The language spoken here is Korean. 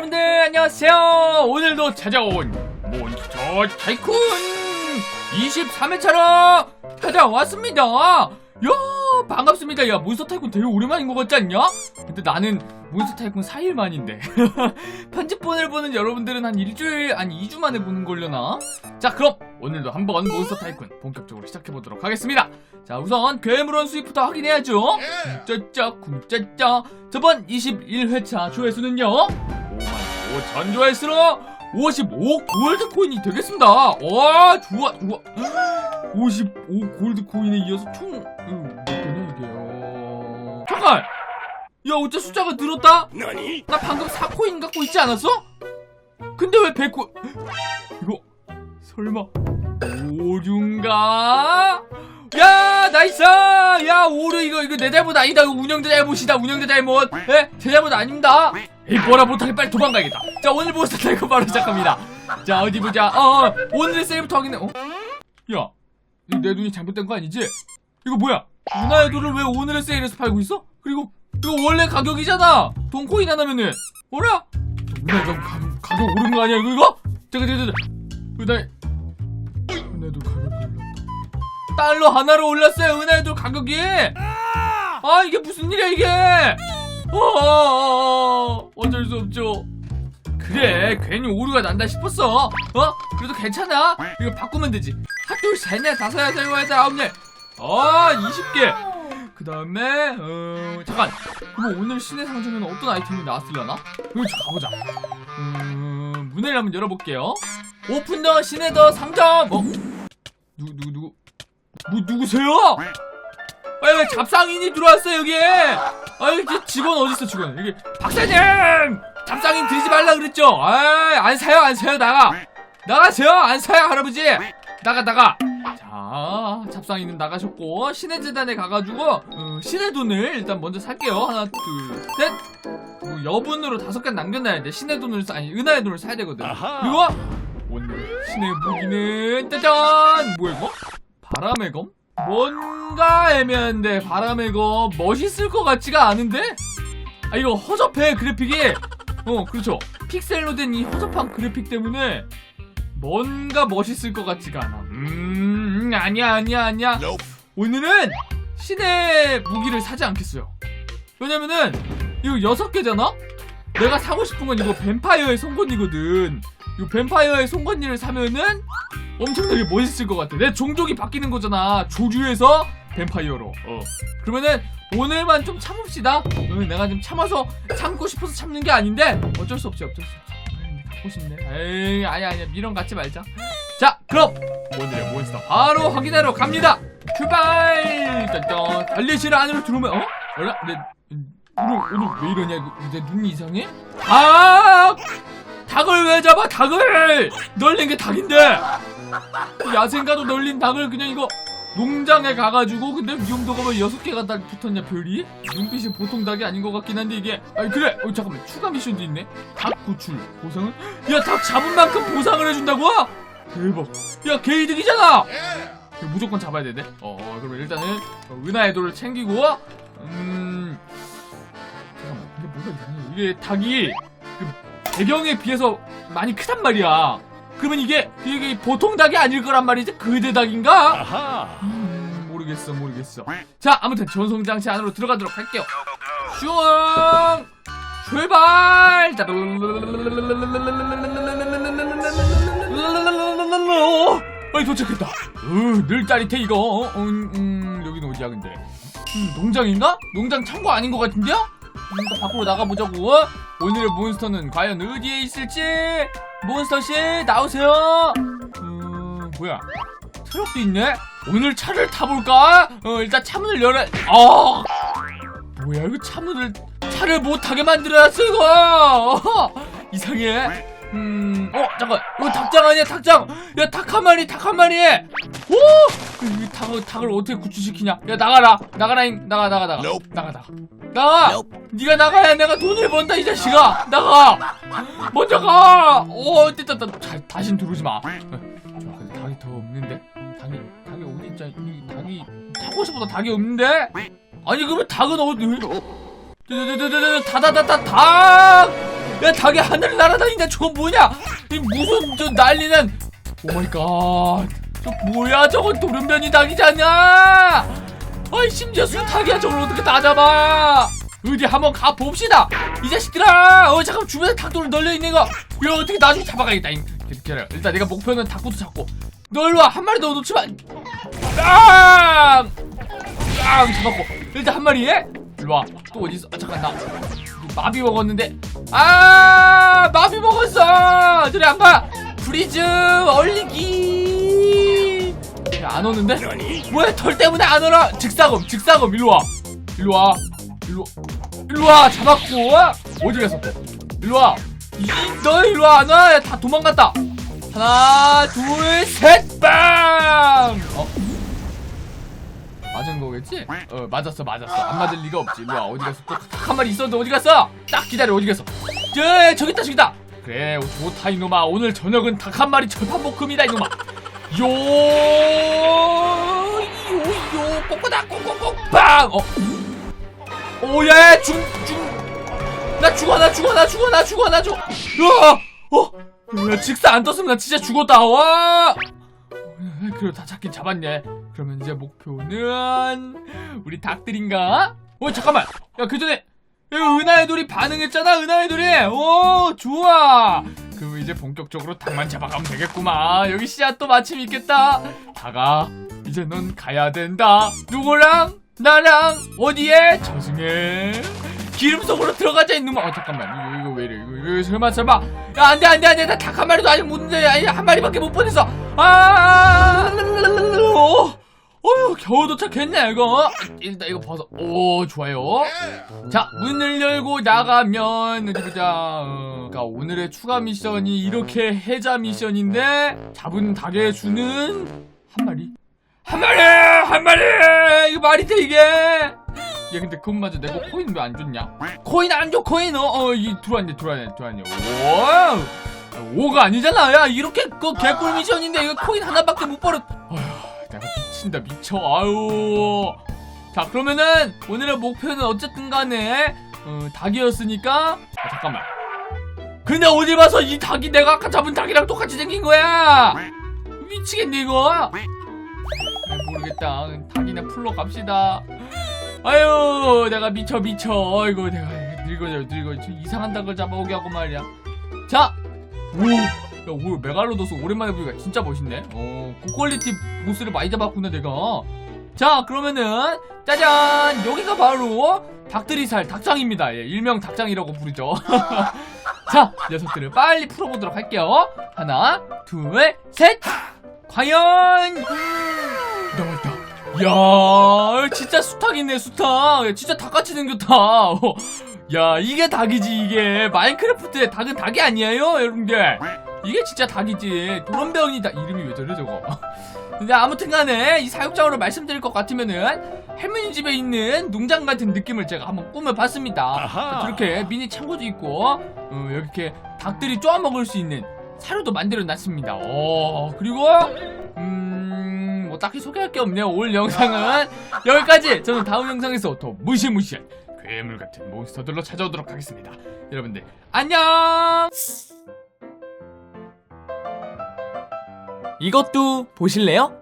여러분들 안녕하세요. 오늘도 찾아온 몬스터 타이쿤 23회차로 찾아왔습니다. 야 반갑습니다. 야 몬스터 타이쿤 되게 오랜만인 것 같지 않냐? 근데 나는 몬스터 타이쿤 4일 만인데. 편집본을 보는 여러분들은 한 일주일 아니 2주 만에 보는 걸려나? 자 그럼 오늘도 한번 몬스터 타이쿤 본격적으로 시작해보도록 하겠습니다. 자 우선 괴물원 수입부터 확인해야죠. 쿵짜짜 쿵짜짜 저번 21회차 조회수는요 5만 5천 조회수로 55 골드 코인이 되겠습니다. 와 좋아 좋아. 55 골드 코인에 이어서 총 음, 몇 개냐 이게요 잠깐 야 어째 숫자가 늘었다? 나 방금 4코인 갖고 있지 않았어? 근데 왜 100코 이거 설마 오류인가? 야 나이스! 야 오류 이거 이거 내 잘못 아니다. 이거 운영자 잘못이다. 운영자 잘못. 에? 제 잘못 아닙니다. 에 이 뭐라 못하게 빨리 도망가야겠다. 자 오늘 보스 타이거 바로 시작합니다. 자 어디 보자. 어, 어 오늘의 세일부터 확인해. 어? 야 이거 내 눈이 잘못된 거 아니지? 이거 뭐야? 문화의 돌을 왜 오늘의 세일에서 팔고 있어? 그리고 이거 원래 가격이잖아. 돈코인 하나면은. 뭐라? 문화의 돌 가격, 가격 오른 거 아니야 이거 이거? 잠깐 잠깐 잠깐. 문화의 문화의 돌 가격이 올랐다. 달러 하나로 올랐어요 은하의 돌 가격이. 아 이게 무슨 일이야 이게 어 어쩔 수 없죠. 그래 괜히 오류가 난다 싶었어. 어? 그래도 괜찮아? 이거 바꾸면 되지. 하둘 셋넷 다섯 여섯 일곱 여덟 아홉 열 아 20개. 그 다음에 어 잠깐. 그럼 오늘 시내 상점에는 어떤 아이템이 나왔으려나? 그럼 좀 가보자. 음 문을 한번 열어볼게요. 오픈 더 시내 더 상점! 어? 누구 누구? 누구 뭐 누구세요? 아니 왜 잡상인이 들어왔어 여기에? 아니 이 직원 어디 있어 직원? 여기 박사님! 잡상인 들이지 말라 그랬죠? 아안 사요 안 사요 나가. 나가세요 안 사요 할아버지. 나가 나가. 자 잡상인은 나가셨고 신의 재단에 가가지고 어, 신의 돈을 일단 먼저 살게요. 하나 둘셋. 뭐 여분으로 다섯 개 남겨놔야 돼. 신의 돈을 사 아니 은하의 돈을 사야 되거든. 그리고 오늘 신의 무기는 짜잔! 뭐야 이거? 바람의 검? 뭔가 애매한데 바람의 검 멋있을 것 같지가 않은데? 아 이거 허접해 그래픽이 어 그렇죠 픽셀로 된 이 허접한 그래픽 때문에 뭔가 멋있을 것 같지가 않아 음 아니야 아니야 아니야. 오늘은 신의 무기를 사지 않겠어요 왜냐면은 이거 여섯 개잖아? 내가 사고 싶은 건 이거 뱀파이어의 송곳니거든 이 뱀파이어의 송곳니를 사면은 엄청나게 멋있을 것 같아. 내 종족이 바뀌는 거잖아. 조류에서 뱀파이어로. 어. 그러면은 오늘만 좀 참읍시다. 응, 내가 좀 참아서 참고 싶어서 참는 게 아닌데 어쩔 수 없지, 어쩔 수 없지. 에이, 갖고 싶네. 에이, 아니야, 아니야. 미련 갖지 말자. 자, 그럼 오늘의 몬스터 바로 확인하러 갑니다. 출발! 짠짠. 달리실 안으로 들어오면 어? 어라? 내 오늘 오늘 왜 이러냐? 내 눈이 이상해? 아! 닭을 왜 잡아? 닭을! 널린 게 닭인데! 야생가도 널린 닭을 그냥 이거 농장에 가가지고 근데 위험도가 왜 여섯 개가 딱 붙었냐 별이? 눈빛이 보통 닭이 아닌 것 같긴 한데 이게 아니 그래 어 잠깐만 추가 미션도 있네 닭 구출 보상은 야 닭 잡은 만큼 보상을 해준다고? 대박 야 개이득이잖아 무조건 잡아야 되네 어 그럼 일단은 어, 은하의 돌을 챙기고 음 잠깐만 이게 뭐가 이상해 이게 닭이 그 배경에 비해서 많이 크단 말이야. 그러면 이게 이게 보통 닭이 아닐 거란 말이지? 그대 닭인가? 아하. 음, 모르겠어 모르겠어. 자 아무튼 전송장치 안으로 들어가도록 할게요. 슝! 출발! 아이 도착했다. 으, 늘 짜릿해 이거. 음, 음, 여기는 어디야 근데? 음, 농장인가? 농장 창고 아닌 것 같은데요? 음, 또 밖으로 나가보자고. 오늘의 몬스터는 과연 어디에 있을지. 몬스터씨 나오세요. 음 뭐야? 트럭도 있네? 오늘 차를 타볼까? 어 일단 차 문을 열어 아! 뭐야 이거 차 문을 차를 못 타게 만들어놨어 이거 어, 이상해. 음어 잠깐 이거 닭장 아니야 닭장? 야 닭 한 마리 닭 한 마리! 오 이 닭을 닭을 어떻게 구출시키냐 야 나가라 나가라잉 나가 나가 나가 Nope. 나가 나가 나가 Nope. 네가 나가야 내가 돈을 번다 이 자식아 나가 먼저 가! 어, 됐다, 됐다. 다, 다신 들어오지 마. 어, 좋아, 근데 닭이 더 없는데? 닭이, 닭이 어디 있자, 이 닭이, 타고 싶어도 닭이 없는데? 아니, 그러면 닭은 어디, 다다다다, 닭! 야 닭이 하늘을 날아다니냐 저건 뭐냐 이 무슨 저 난리는 오 마이 갓 저 뭐야 저건 도련변이 닭이잖아! 아이 심지어 수탉이야 저걸 어떻게 다 잡아! 어디 한번 가봅시다! 이 자식들아! 어 잠깐 주변에 닭돌 널려있는 거 이거! 어떻게 나중에 잡아가겠다 이- 기다려 일단 내가 목표는 닭부터 잡고. 너 일로와 한 마리 더 놓치면 아! 아 잡았고. 일단 한 마리 일로와. 또 어디 있어? 아 잠깐 나 마비 먹었는데. 아 마비 먹었어! 저리 안가! 프리즈 얼리기! 야, 안 오는데? 왜 털 때문에 안 오나? 즉사검 즉사검 일로 와. 일로 와. 일로 일로 와 잡았고. 어디 갔어? 또 일로 와. 이 너 일로 와. 안 와 다 도망갔다. 하나 둘 셋 빵! 어? 맞은 거겠지? 어 맞았어 맞았어. 안 맞을 리가 없지. 일로 와. 어디 갔어? 또한 마리 있었는데 어디 갔어? 딱 기다려. 어디 갔어? 저 저기 있다 저기 있다. 그래 좋다 이놈아. 오늘 저녁은 닭 한 마리 절판 볶음이다 이놈아 요 요 요 꼬꼬다 꼬꼬꼬 빵! 어? 오야 죽 죽 나 죽어 나 죽어 나 죽어 나 죽어 나 죽어. 으아! 어? 야, 직사 안 떴으면 나 진짜 죽었다 와! 그래 다 잡긴 잡았네. 그러면 이제 목표는 우리 닭들인가? 어 잠깐만. 야 그 전에 야, 은하의 돌이 반응했잖아 은하의 돌이. 오 좋아. 그럼 이제 본격적으로 닭만 잡아가면 되겠구만. 여기 씨앗도 마침 있겠다. 닭아 이제 넌 가야 된다. 누구랑? 나랑. 어디에? 저승에. 기름 속으로 들어가자 이놈아 어 잠깐만. 이거, 이거 왜 이래? 이거, 이거 설마 설마. 야 안돼 안돼 안돼. 나 닭 한 마리도 아직 못 내. 아니 한 마리밖에 못 보냈어. 아! 어, 어휴 겨우 도착했네 이거. 일단 이거 벗어. 오 좋아요. 자 문을 열고 나가면 어디 보자. 어, 그러니까 오늘의 추가 미션이 이렇게 해자 미션인데 잡은 닭에 주는 한 마리? 한 마리! 한 마리! 이거 말이 돼 이게? 야 근데 그것마저 내가 코인 왜 안 줬냐? 코인 안 줘 코인! 어어이 들어왔네 들어왔네 들어왔네. 오 오가 아니잖아. 야 이렇게 그 개꿀 미션인데 이거 코인 하나밖에 못 벌었 내가 미친다 미쳐. 아유. 자 그러면은 오늘의 목표는 어쨌든 간에 어, 닭이었으니까. 아, 잠깐만. 근데 어디 봐서 이 닭이 내가 아까 잡은 닭이랑 똑같이 생긴 거야? 미치겠네 이거. 아, 모르겠다. 닭이나 풀러 갑시다. 아유 내가 미쳐 미쳐. 어이구 내가 늙어져 늙어 저 이상한 닭을 잡아오게 하고 말이야. 자 오, 야, 오, 메갈로도스 오랜만에 보니까 진짜 멋있네. 어, 고퀄리티 보스를 많이 잡았구나, 내가. 자, 그러면은, 짜잔! 여기가 바로, 닭들이 살 닭장입니다. 예, 일명 닭장이라고 부르죠. 자, 녀석들을 빨리 풀어보도록 할게요. 하나, 둘, 셋! 과연! 나왔다. 야 진짜 수탉이네, 수탉. 야, 진짜 닭같이 생겼다. 어, 야, 이게 닭이지, 이게. 마인크래프트의 닭은 닭이 아니에요, 여러분들. 이게 진짜 닭이지. 도런병이 다. 이름이 왜 저래, 저거. 근데 아무튼 간에 이 사육장으로 말씀드릴 것 같으면은 할머니 집에 있는 농장 같은 느낌을 제가 한번 꾸며봤습니다. 이렇게 미니 창고도 있고, 어, 이렇게 닭들이 쪼아 먹을 수 있는 사료도 만들어 놨습니다. 어, 그리고, 음, 뭐 딱히 소개할 게 없네요. 올 영상은 여기까지. 저는 다음 영상에서 더 무시무시한 괴물 같은 몬스터들로 찾아오도록 하겠습니다. 여러분들, 안녕! 이것도 보실래요?